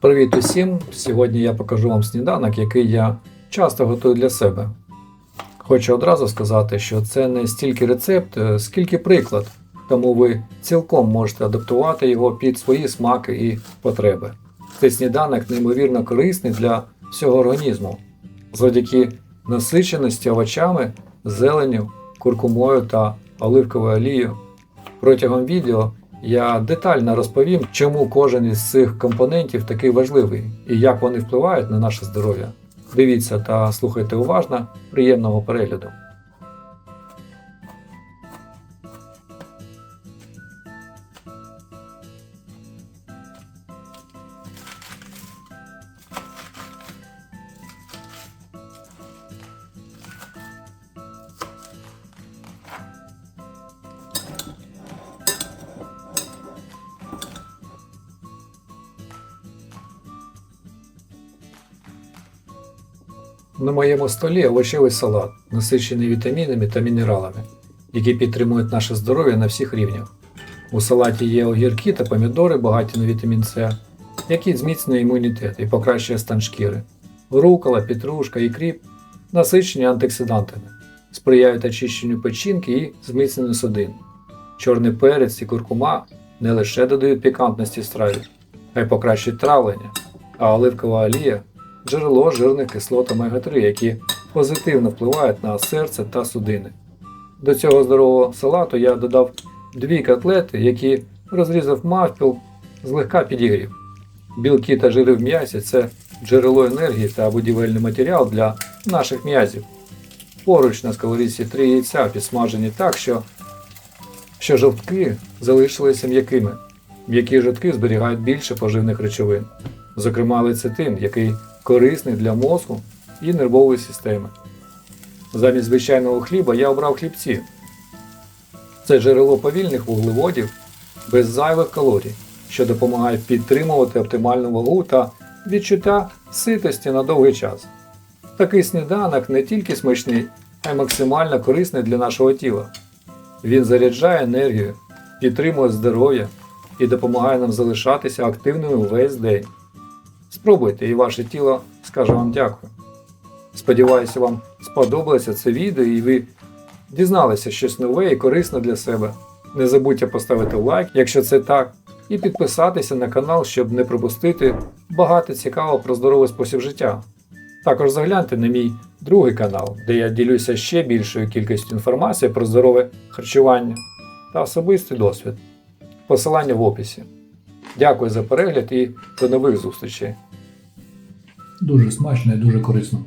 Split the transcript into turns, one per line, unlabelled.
Привіт усім! Сьогодні я покажу вам сніданок, який я часто готую для себе. Хочу одразу сказати, що це не стільки рецепт, е, скільки приклад, тому ви цілком можете адаптувати його під свої смаки і потреби. Цей сніданок неймовірно корисний для всього організму, завдяки насиченості овочами, зеленю, куркумою та оливковою олією. Протягом відео я детально розповім, чому кожен із цих компонентів такий важливий і як вони впливають на наше здоров'я. Дивіться та слухайте уважно, приємного перегляду. На моєму столі овочевий салат, насичений вітамінами та мінералами, які підтримують наше здоров'я на всіх рівнях. У салаті є огірки та помідори, багаті на вітамін С, які зміцнює імунітет і покращує стан шкіри. Рукола, петрушка і кріп насичені антиоксидантами, сприяють очищенню печінки і зміцненню судин. Чорний перець і куркума не лише додають пікантності страві, а й покращують травлення, а оливкова олія джерело жирних кислот омега-3, які позитивно впливають на серце та судини. До цього здорового салату я додав дві котлети, які розрізав мавпіл, злегка підігрів. Білки та жири в м'ясі це джерело енергії та будівельний матеріал для наших м'язів. Поруч на сковорідці три яйця підсмажені так, що, що жовтки залишилися м'якими. М'які жовтки зберігають більше поживних речовин, зокрема лецитин, який корисний для мозку і нервової системи. Замість звичайного хліба я обрав хлібці. Це джерело повільних вуглеводів без зайвих калорій, що допомагає підтримувати оптимальну вагу та відчуття ситості на довгий час. Такий сніданок не тільки смачний, а й максимально корисний для нашого тіла. Він заряджає енергію, підтримує здоров'я і допомагає нам залишатися активними весь день. Спробуйте і ваше тіло скаже вам дякую. Сподіваюся, вам сподобалося це відео і ви дізналися щось нове і корисне для себе. Не забудьте поставити лайк, якщо це так, і підписатися на канал, щоб не пропустити багато цікавого про здоровий спосіб життя. Також загляньте на мій другий канал, де я ділюся ще більшою кількістю інформації про здорове харчування та особистий досвід. Посилання в описі. Дякую за перегляд і до нових зустрічей.
Дуже смачно і дуже корисно.